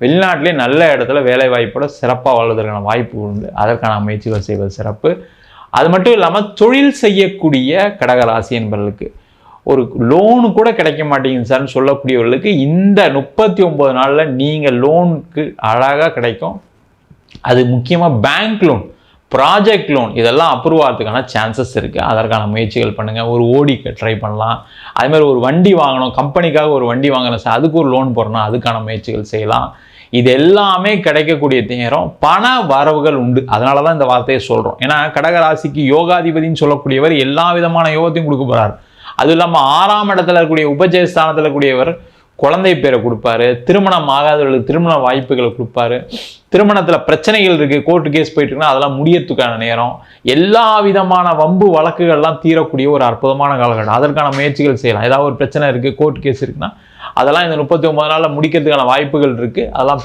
வெளிநாட்டிலே நல்ல இடத்துல வேலை வாய்ப்போட சிறப்பாக வாழ்வதற்கான வாய்ப்பு உண்டு. அதற்கான முயற்சிகள் செய்வது சிறப்பு. அது மட்டும் இல்லாமல் தொழில் செய்யக்கூடிய கடகராசி என்பவர்களுக்கு ஒரு லோனு கூட கிடைக்க மாட்டேங்குது சார்னு சொல்லக்கூடியவர்களுக்கு இந்த முப்பத்தி ஒம்பது நாளில் நீங்கள் லோனுக்கு அழகாக கிடைக்கும். அது முக்கியமாக பேங்க் லோன் ப்ராஜெக்ட் லோன் இதெல்லாம் அப்ரூவ் ஆகிறதுக்கான சான்சஸ் இருக்குது அதற்கான முயற்சிகள் பண்ணுங்கள் ஒரு ஓடிக்கு ட்ரை பண்ணலாம். அதுமாதிரி ஒரு வண்டி வாங்கணும். கம்பெனிக்காக ஒரு வண்டி வாங்கணும். சார் அதுக்கு ஒரு லோன் போடணும். அதுக்கான முயற்சிகள் செய்யலாம். இது எல்லாமே கிடைக்கக்கூடிய நேரம் பண வரவுகள் உண்டு. அதனால தான் இந்த வார்த்தையை சொல்கிறோம் ஏன்னா கடகராசிக்கு யோகாதிபதின்னு சொல்லக்கூடியவர் எல்லா விதமான யோகத்தையும் கொடுக்க போகிறார் அதுவும் இல்லாமல் ஆறாம் இடத்துல இருக்கக்கூடிய உபஜயஸ்தானத்தில் இருக்கக்கூடியவர் குழந்தை பேரை கொடுப்பாரு. திருமணம் ஆகாதவர்களுக்கு திருமண வாய்ப்புகளை கொடுப்பாரு. திருமணத்தில் பிரச்சனைகள் இருக்குது கோர்ட்டு கேஸ் போயிட்டு இருக்குன்னா அதெல்லாம் முடியறதுக்கான நேரம். எல்லா விதமான வம்பு வழக்குகள்லாம் தீரக்கூடிய ஒரு அற்புதமான காலகட்டம். அதற்கான முயற்சிகள் செய்யலாம். ஏதாவது ஒரு பிரச்சனை இருக்குது கோர்ட் கேஸ் இருக்குன்னா அதெல்லாம் இந்த முப்பத்தி ஒன்பது நாளில் முடிக்கிறதுக்கான வாய்ப்புகள் இருக்குது அதெல்லாம்